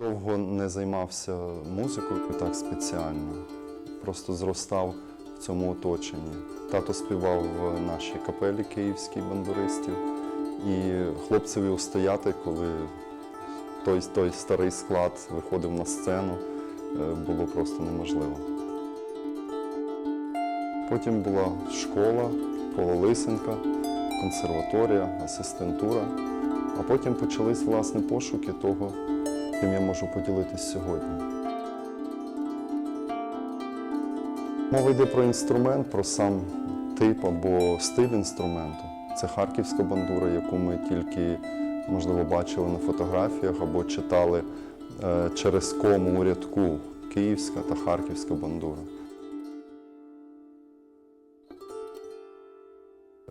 Довго не займався музикою так спеціально, просто зростав в цьому оточенні. Тато співав в нашій капелі київській бандуристів, і хлопцеві устояти, коли той, той старий склад виходив на сцену, е, було просто неможливо. Потім була школа, Кола Лисенка, консерваторія, асистентура. А потім почались власне пошуки того, ким я можу поділитись сьогодні. Мова йде про інструмент, про сам тип або стиль інструменту. Це харківська бандура, яку ми тільки, можливо, бачили на фотографіях або читали е, через кому у рядку київська та харківська бандура.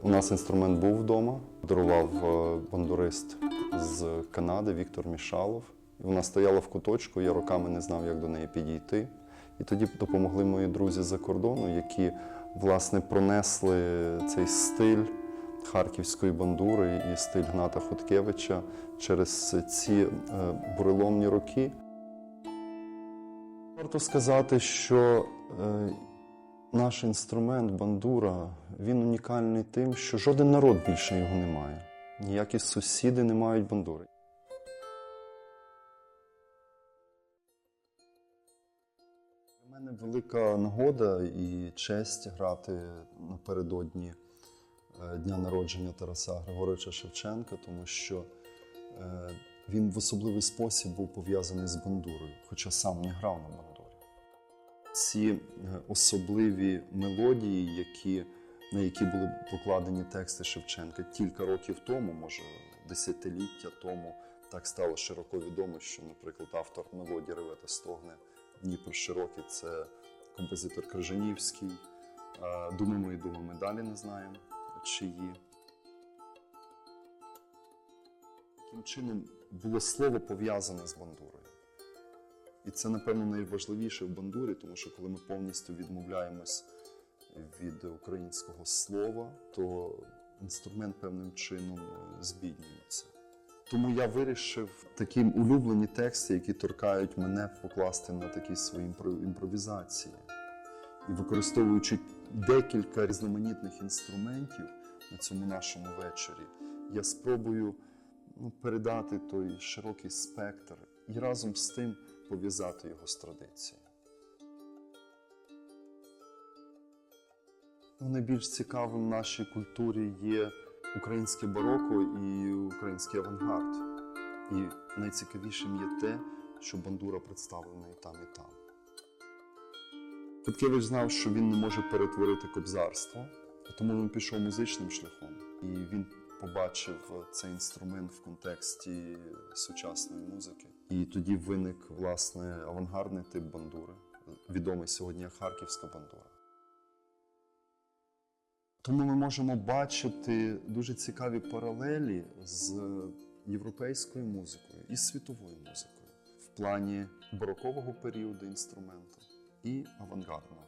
У нас інструмент був вдома, дарував е, бандурист з Канади Віктор Мішалов. Вона стояла в куточку, я роками не знав, як до неї підійти. І тоді допомогли мої друзі за кордону, які власне пронесли цей стиль харківської бандури і стиль Гната Хоткевича через ці е, буреломні роки. Варто сказати, що е, наш інструмент бандура він унікальний тим, що жоден народ більше його не має. Ніякі сусіди не мають бандури. Мене велика нагода і честь грати напередодні е, дня народження Тараса Григоровича Шевченка, тому що е, він в особливий спосіб був пов'язаний з бандурою, хоча сам не грав на бандурі. Ці е, особливі мелодії, які, на які були покладені тексти Шевченка кілька років тому, може десятиліття тому, так стало широко відомо, що, наприклад, автор мелодії «Реве та стогне Дніпро широкий це композитор Крижанівський. Думи мої думи ми далі не знаємо чиї. Таким чином було слово пов'язане з бандурою. І це, напевно, найважливіше в бандурі, тому що коли ми повністю відмовляємось від українського слова, то інструмент певним чином е, збіднюється. Тому я вирішив такі улюблені тексти, які торкають мене, покласти на такі свої імпровізації. І використовуючи декілька різноманітних інструментів на цьому нашому вечорі, я спробую ну, передати той широкий спектр і разом з тим пов'язати його з традицією. Ну, найбільш цікавим в нашій культурі є українське бароко і український авангард. І найцікавішим є те, що бандура представлена і там, і там. Хоткевич знав, що він не може перетворити кобзарство, тому він пішов музичним шляхом. І він побачив цей інструмент в контексті сучасної музики. І тоді виник власне авангардний тип бандури, відомий сьогодні як харківська бандура. Тому ми можемо бачити дуже цікаві паралелі з європейською музикою і світовою музикою в плані барокового періоду інструменту і авангардного.